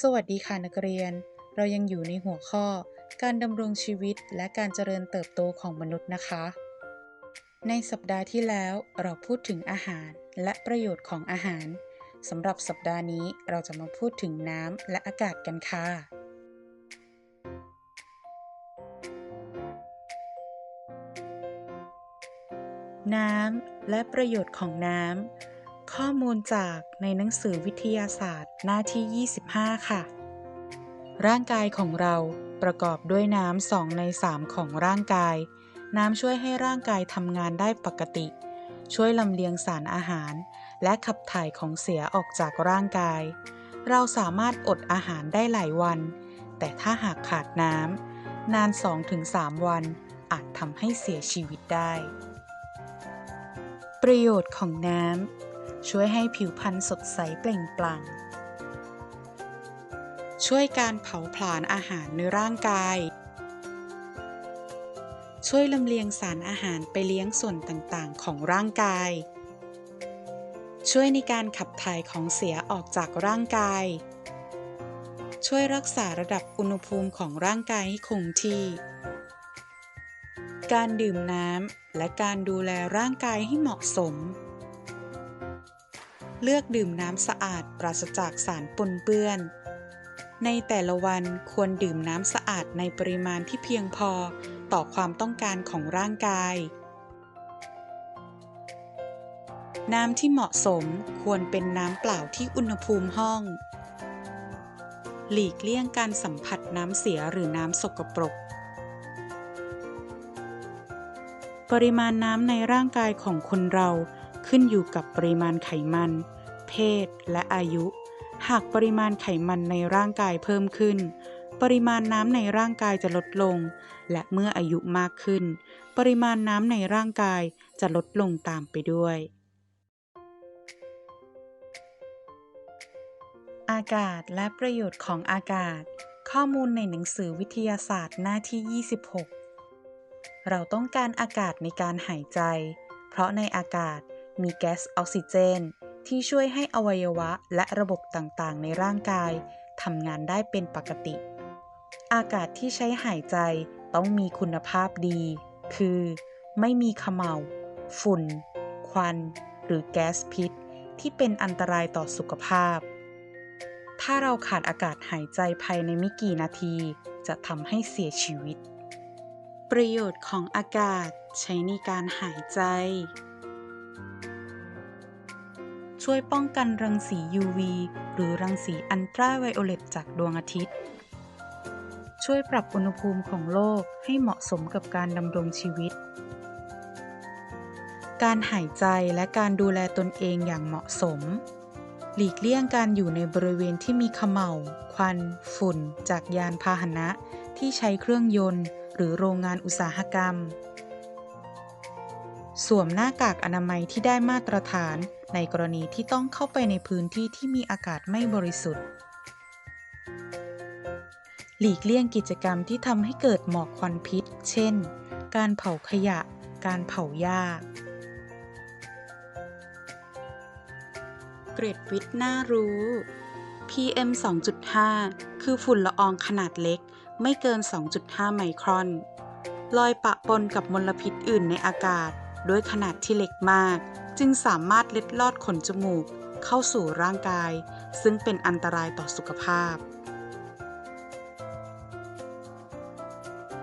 สวัสดีค่ะนักเรียน เรายังอยู่ในหัวข้อ การดำรงชีวิตและการเจริญเติบโตของมนุษย์นะคะ ในสัปดาห์ที่แล้วเราพูดถึงอาหารและประโยชน์ของอาหารสำหรับสัปดาห์นี้เราจะมาพูดถึงน้ำและอากาศกันค่ะ น้ำ และประโยชน์ของน้ำ ข้อมูลจากในหนังสือวิทยาศาสตร์ หน้าที่ 25 ค่ะ ร่างกายของเราประกอบด้วยน้ำสองใน3ของร่างกาย น้ำช่วยให้ร่างกายทำงานได้ปกติ ช่วยลำเลียงสารอาหาร และขับถ่ายของเสียออกจากร่างกาย เราสามารถอดอาหารได้หลายวัน แต่ถ้าหากขาดน้ำนาน 2-3 วันอาจทำให้เสียชีวิตได้ ประโยชน์ของน้ำ ช่วยให้ผิวพรรณสดใสเปล่งปลั่ง ช่วยการเผาผลาญอาหารในร่างกาย ช่วยลำเลียงสารอาหารไปเลี้ยงส่วนต่างๆ ของร่างกาย ช่วยในการขับถ่ายของเสียออกจากร่างกาย ช่วยรักษาระดับอุณหภูมิของร่างกายให้คงที่ การดื่มน้ำและการดูแลร่างกายให้เหมาะสม เลือกดื่มน้ำสะอาดปราศจากสารปนเปื้อน ในแต่ละวันควรดื่มน้ำสะอาดในปริมาณที่เพียงพอต่อความต้องการของร่างกาย น้ำที่เหมาะสมควรเป็นน้ำเปล่าที่อุณหภูมิห้อง หลีกเลี่ยงการสัมผัสน้ำเสียหรือน้ำสกปรก ปริมาณน้ำในร่างกายของคนเราขึ้นอยู่กับปริมาณไขมัน เพศ และอายุ หากปริมาณไขมันในร่างกายเพิ่มขึ้น ปริมาณน้ำในร่างกายจะลดลง และเมื่ออายุมากขึ้น ปริมาณน้ำในร่างกายจะลดลงตามไปด้วย อากาศและประโยชน์ของอากาศ ข้อมูลในหนังสือวิทยาศาสตร์หน้าที่ 26 เราต้องการอากาศในการหายใจ เพราะในอากาศมีแก๊สออกซิเจน ที่ช่วยให้อวัยวะและระบบต่างๆ ในร่างกายทำงานได้เป็นปกติ อากาศที่ใช้หายใจต้องมีคุณภาพดี คือ ไม่มีขมเหลาฝุ่น ควัน หรือแก๊สพิษ ที่เป็นอันตรายต่อสุขภาพ ถ้าเราขาดอากาศหายใจภายในไม่กี่นาที จะทำให้เสียชีวิต ประโยชน์ของอากาศใช้ในการหายใจ ช่วยป้องกันรังสี UV หรือรังสีอันตราไวโอเลตจากดวงอาทิตย์ ช่วยปรับอุณหภูมิของโลกให้เหมาะสมกับการดำรงชีวิต การหายใจและการดูแลตนเองอย่างเหมาะสม หลีกเลี่ยงการอยู่ในบริเวณที่มีขม่าวควัน ฝุ่น จากยานพาหนะที่ใช้เครื่องยนต์ หรือโรงงานอุตสาหกรรม สวมหน้ากากอนามัยที่ได้มาตรฐานในกรณีที่ต้องเข้าไปในพื้นที่ที่มีอากาศไม่บริสุทธิ์ หลีกเลี่ยงกิจกรรมที่ทำให้เกิดหมอกควันพิษ เช่น การเผาขยะ การเผาหญ้า เกรดวิทย์น่ารู้ PM 2.5 คือฝุ่นละอองขนาดเล็ก ไม่เกิน 2.5 ไมครอน ลอยปะปนกับมลพิษอื่นในอากาศ ด้วยขนาดที่เล็กมาก จึงสามารถเล็ดลอดขนจมูกเข้าสู่ร่างกาย ซึ่งเป็นอันตรายต่อสุขภาพ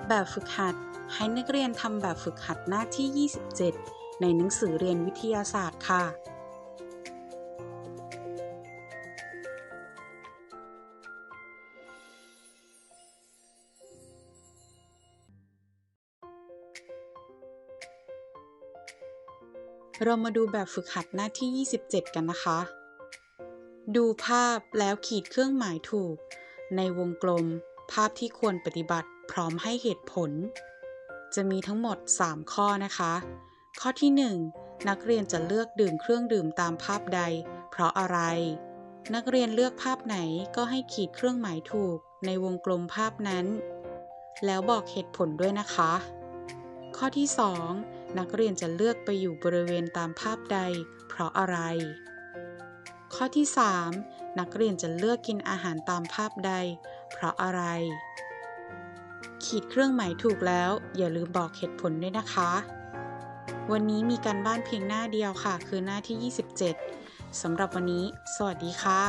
แบบฝึกหัด ให้นักเรียนทำแบบฝึกหัดหน้าที่ 27 ในหนังสือเรียนวิทยาศาสตร์ค่ะ เรามาดูแบบฝึกหัดหน้าที่ 27 กันนะคะ ดูภาพแล้วขีดเครื่องหมายถูก ในวงกลม ภาพที่ควรปฏิบัติพร้อมให้เหตุผล จะมีทั้งหมด 3 ข้อนะคะ ข้อที่ 1 นักเรียนจะเลือกดื่มเครื่องดื่มตามภาพใด เพราะอะไร นักเรียนเลือกภาพไหนก็ให้ขีดเครื่องหมายถูก ในวงกลมภาพนั้น แล้วบอกเหตุผลด้วยนะคะ ข้อที่ 2 นักเรียนจะเลือกไปอยู่บริเวณตามภาพใด เพราะอะไร ข้อที่ 3 นักเรียนจะเลือกกินอาหารตามภาพใด เพราะอะไร ขีดเครื่องหมายถูกแล้ว อย่าลืมบอกเหตุผลด้วยนะคะ วันนี้มีการบ้านเพียงหน้าเดียวค่ะ คือหน้าที่ 27สำหรับวันนี้ สวัสดีค่ะ